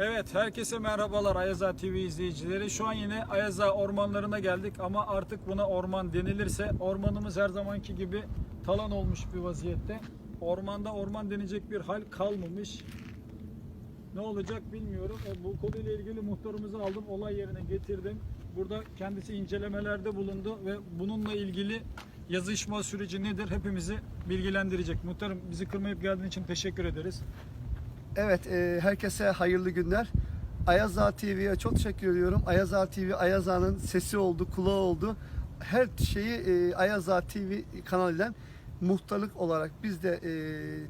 Evet, herkese merhabalar Ayaza TV izleyicileri. Şu an yine Ayaza ormanlarına geldik ama artık buna orman denilirse ormanımız her zamanki gibi talan olmuş bir vaziyette. Ormanda orman denecek bir hal kalmamış. Ne olacak bilmiyorum. E, bu konuyla ilgili muhtarımızı aldım, olay yerine getirdim. Burada kendisi incelemelerde bulundu ve bununla ilgili yazışma süreci nedir hepimizi bilgilendirecek. Muhtarım bizi kırmayıp geldiğin için teşekkür ederiz. Evet, e, herkese hayırlı günler. Ayaza TV'ye çok teşekkür ediyorum. Ayaza TV, Ayaza'nın sesi oldu, kulağı oldu. Her şeyi e, Ayaza TV kanalıyla muhtarlık olarak biz de e,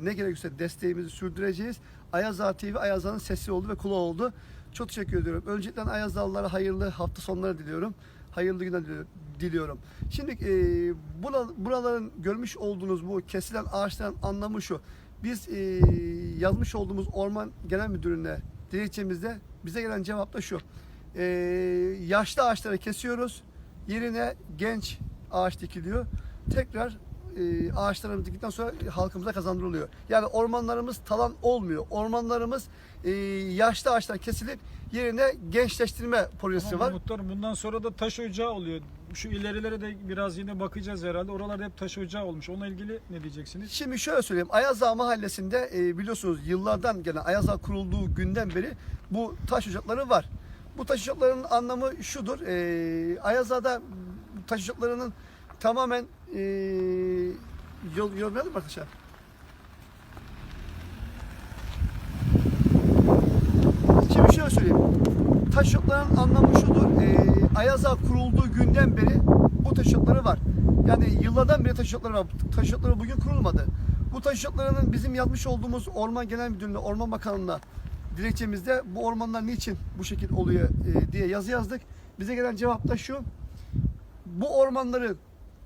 ne gerekirse desteğimizi sürdüreceğiz. Ayaza TV, Ayaza'nın sesi oldu ve kulağı oldu. Çok teşekkür ediyorum. Öncelikle Ayazalılara hayırlı hafta sonları diliyorum. Hayırlı günler dili- diliyorum. Şimdi e, bura- buraların görmüş olduğunuz bu kesilen ağaçların anlamı şu. Biz e, yazmış olduğumuz Orman Genel Müdürlüğü'ne dilekçemizde bize gelen cevap da şu. E, yaşlı ağaçları kesiyoruz. Yerine genç ağaç dikiliyor. Tekrar e, ağaçlarımız diktikten sonra halkımıza kazandırılıyor. Yani ormanlarımız talan olmuyor. Ormanlarımız e, yaşlı ağaçlar kesilip yerine gençleştirme projesi Tamam var. muhtarım bundan sonra da taş ocağı oluyor. Şu ilerilere de biraz yine bakacağız herhalde. Oralarda hep taş ocağı olmuş. Onunla ilgili ne diyeceksiniz? Şimdi şöyle söyleyeyim. Ayazağ Mahallesi'nde e, biliyorsunuz yıllardan gelen Ayazağ kurulduğu günden beri bu taş ocakları var. Bu taş ocaklarının anlamı şudur. E, Ayazağ'da taş ocaklarının tamamen e, yol yormayalım arkadaşlar? Şimdi şöyle söyleyeyim. Taş ocaklarının anlamı şudur. E, Ayazağ kurulduğu günden beri bu taş ocakları var. Yani yıllardan beri taş ocakları var. Taş ocakları bugün kurulmadı. Bu taş ocaklarının bizim yazmış olduğumuz Orman Genel Müdürlüğü'ne, Orman Bakanlığı'na dilekçemizde bu ormanlar niçin bu şekil oluyor e, diye yazı yazdık. Bize gelen cevap da şu. Bu ormanların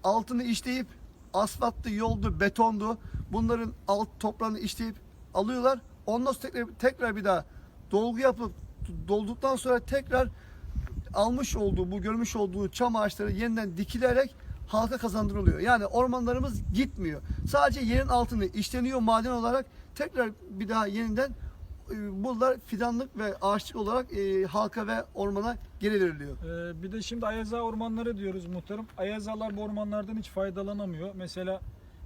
altını işleyip asfalttı, yoldu, betondu. Bunların alt toprağını işleyip alıyorlar. Ondan sonra tekrar, tekrar bir daha dolgu yapıp dolduktan sonra tekrar almış olduğu, bu görmüş olduğu çam ağaçları yeniden dikilerek halka kazandırılıyor. Yani ormanlarımız gitmiyor. Sadece yerin altını işleniyor maden olarak tekrar bir daha yeniden bunlar fidanlık ve ağaçlık olarak e, halka ve ormana geri veriliyor. Ee, bir de şimdi Ayaza ormanları diyoruz muhtarım. Ayazalar bu ormanlardan hiç faydalanamıyor. Mesela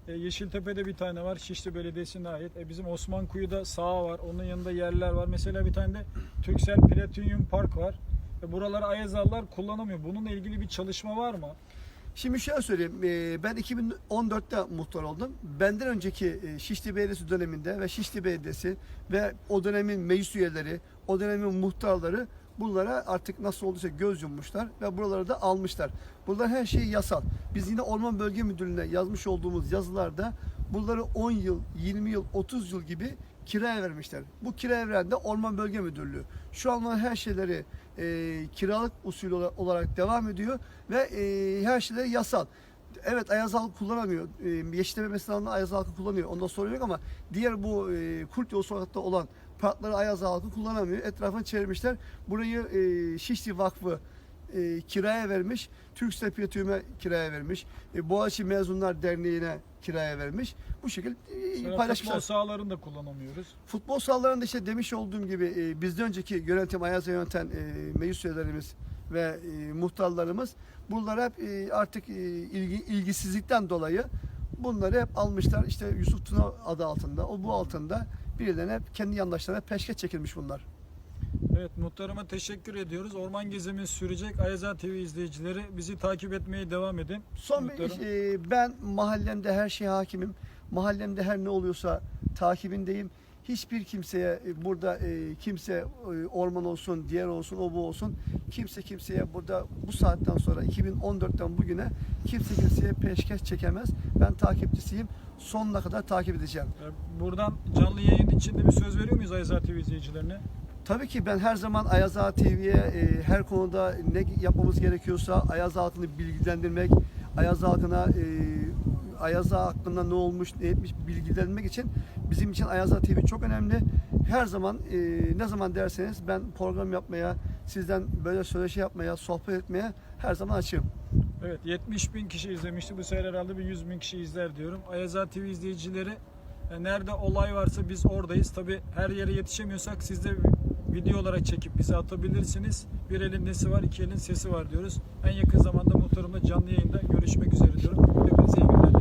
e, Yeşiltepe'de bir tane var. Şişli Belediyesi'ne ait. E, bizim Osmankuyu'da sağ var. Onun yanında yerler var. Mesela bir tane de Türksel Platinum Park var. E, buraları Ayazalılar kullanamıyor. Bununla ilgili bir çalışma var mı? Şimdi şöyle söyleyeyim. e, Ben 2014'te muhtar oldum. Benden önceki e, Şişli Belediyesi döneminde ve Şişli Belediyesi ve o dönemin meclis üyeleri, o dönemin muhtarları bunlara artık nasıl olduysa göz yummuşlar ve buraları da almışlar. Bunlar her şey yasal. Biz yine Orman Bölge Müdürlüğü'ne yazmış olduğumuz yazılarda bunları 10 yıl, 20 yıl, 30 yıl gibi kiraya vermişler. Bu kiraya veren de Orman Bölge Müdürlüğü. Şu an her şeyleri e, kiralık usulü ola- olarak devam ediyor ve e, her şeyleri yasal. Evet Ayaz halkı kullanamıyor. E, Yeşilleme mesela Ayaz halkı kullanıyor. Onda sorun yok ama diğer bu e, Kurt Yolu sokakta olan parkları Ayaz halkı kullanamıyor. Etrafını çevirmişler. Burayı e, Şişli Vakfı e, kiraya vermiş. Türksel Platinum'e kiraya vermiş. E, Boğaziçi Mezunlar Derneği'ne kiraya vermiş. Bu şekilde e, paylaşmışlar. futbol sahalarını da kullanamıyoruz. Futbol sahalarında işte demiş olduğum gibi e, bizden önceki yönetim Ayaz'a yöneten e, meclis üyelerimiz ve e, muhtarlarımız bunlar hep e, artık e, ilgi, ilgisizlikten dolayı bunları hep almışlar. İşte Yusuf Tuna adı altında, o bu altında birilerine hep kendi yandaşlarına peşkeş çekilmiş bunlar. Evet muhtarıma teşekkür ediyoruz. Orman gezimiz sürecek. Ayaza TV izleyicileri bizi takip etmeye devam edin. Son bir, Muhtarım. e, ben mahallemde her şeye hakimim. Mahallemde her ne oluyorsa takibindeyim. Hiçbir kimseye e, burada e, kimse e, orman olsun, diğer olsun, o bu olsun. Kimse kimseye burada bu saatten sonra 2014'ten bugüne kimse kimseye peşkeş çekemez. Ben takipçisiyim. Sonuna kadar takip edeceğim. Ee, Buradan canlı yayın içinde bir söz veriyor muyuz Ayaza TV izleyicilerine? Tabii ki ben her zaman Ayaz Ağa TV'ye e, her konuda ne yapmamız gerekiyorsa Ayaz halkını bilgilendirmek, Ayaz halkına e, Ayaz Ağa hakkında ne olmuş, ne etmiş bilgilendirmek için bizim için Ayaz Ağa TV çok önemli. Her zaman e, ne zaman derseniz ben program yapmaya, sizden böyle söyleşi yapmaya, sohbet etmeye her zaman açığım. Evet 70 bin kişi izlemişti. Bu sefer herhalde bir 100 bin kişi izler diyorum. Ayaza TV izleyicileri e, nerede olay varsa biz oradayız. Tabi her yere yetişemiyorsak siz de video olarak çekip bize atabilirsiniz. Bir elin nesi var, iki elin sesi var diyoruz. En yakın zamanda muhtarımla canlı yayında görüşmek üzere diyorum. Hepinize iyi günler.